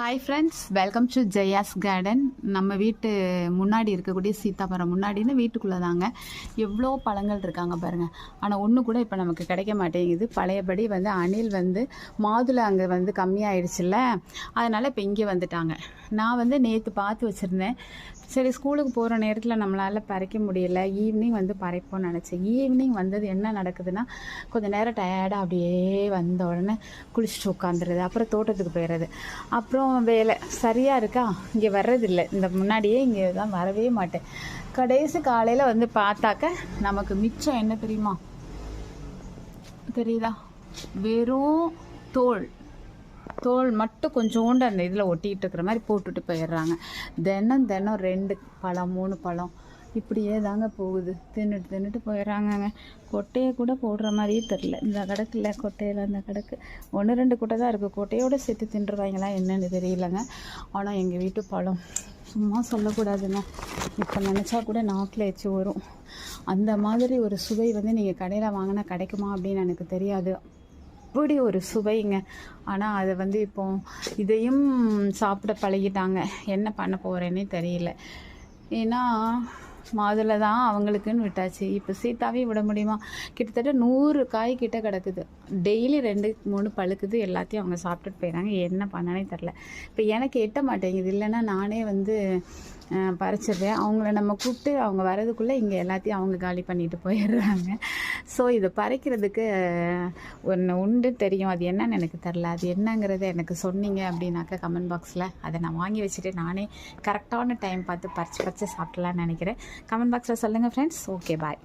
Hi friends welcome to Jaya's garden நம்ம வீட்டு முன்னாடி இருக்கக்கூடிய சீதாமரம் முன்னாடின்னு வீட்டுக்குள்ளே தாங்க எவ்வளோ பழங்கள் இருக்காங்க பாருங்கள் ஆனால் ஒன்று கூட இப்போ நமக்கு கிடைக்க மாட்டேங்குது. பழையபடி வந்து அணில் வந்து மாதுளை அங்கே வந்து கம்மியாயிடுச்சுல்ல. அதனால் இப்போ இங்கே வந்துட்டாங்க. நான் வந்து நேற்று பார்த்து வச்சுருந்தேன். சரி ஸ்கூலுக்கு போகிற நேரத்தில் நம்மளால் பறிக்க முடியல. ஈவினிங் வந்து பறைப்போம்னு நினச்சேன். ஈவினிங் வந்தது என்ன நடக்குதுன்னா கொஞ்சம் நேரம் டயர்டாக அப்படியே வந்த உடனே குளிச்சுட்டு உட்காந்துருது அப்புறம் தோட்டத்துக்கு போயிடுறது அப்புறம் வேலை. சரியாக இருக்கா? இங்கே வர்றதில்லை. இந்த முன்னாடியே இங்கே தான் வரவே மாட்டேன். கடைசி காலையில் வந்து பார்த்தாக்க நமக்கு மிச்சம் என்ன தெரியுமா? தெரியுதா? வெறும் தோல். தோல் மட்டும் கொஞ்சோண்டு அந்த இதில் ஒட்டிகிட்டு இருக்கிற மாதிரி போட்டுட்டு போயிடுறாங்க. தினம் தினம் ரெண்டு பழம் மூணு பழம். இப்படியே தாங்க போகுது. தின்னுட்டு தின்னுட்டு போயிடுறாங்கங்க கொட்டையை கூட போடுற மாதிரியே தெரில இந்த கடக்கில் கொட்டையில் அந்த கடக்கு. ஒன்று ரெண்டு கொட்டை தான் இருக்குது கொட்டையோடு சேர்த்து தின்றுவாங்களா என்னென்னு தெரியலங்க. ஆனால் எங்கள் வீட்டு பழம் சும்மா சொல்லக்கூடாதுங்க. இப்போ நினச்சா கூட நாக்கில் எச்சு வரும். அந்த மாதிரி ஒரு சுவை வந்து நீங்கள் கடையில் வாங்கினா கிடைக்குமா அப்படின்னு எனக்கு தெரியாது. அப்படி ஒரு சுவைங்க. ஆனால் அதை வந்து இப்போ இதையும் சாப்பிட பழகிட்டாங்க. என்ன பண்ண போகிறேன்னே தெரியல. ஏன்னா மாதுளை தான் அவங்களுக்குன்னு விட்டாச்சு. இப்போ சீதாவே விட முடியுமா? கிட்டத்தட்ட நூறு காய் கிட்ட கிடக்குது. டெய்லி ரெண்டு மூணு பழுக்குது. எல்லாத்தையும் அவங்க சாப்பிட்டுட்டு போயிடறாங்க என்ன பண்ணனே தெரில இப்போ எனக்கு எட்ட மாட்டேங்குது. இல்லைன்னா நானே வந்து பறிச்சிடுறேன். அவங்கள நம்ம கூப்பிட்டு அவங்க வரதுக்குள்ளே இங்கே எல்லாத்தையும் அவங்க காலி பண்ணிட்டு போயிடுறாங்க. ஸோ இதை பறிக்கிறதுக்கு ஒன்று உண்டு தெரியும். அது என்னன்னு எனக்கு தெரில அது என்னங்கிறத எனக்கு சொன்னீங்க அப்படின்னாக்கா கமெண்ட் பாக்ஸில் அதை நான் வாங்கி வச்சுட்டு நானே கரெக்டான டைம் பார்த்து பறிச்சு பறிச்சு சாப்பிடலான்னு நினைக்கிறேன். கமெண்ட் பாக்ஸில் சொல்லுங்கள் ஃப்ரெண்ட்ஸ் ஓகே பாய்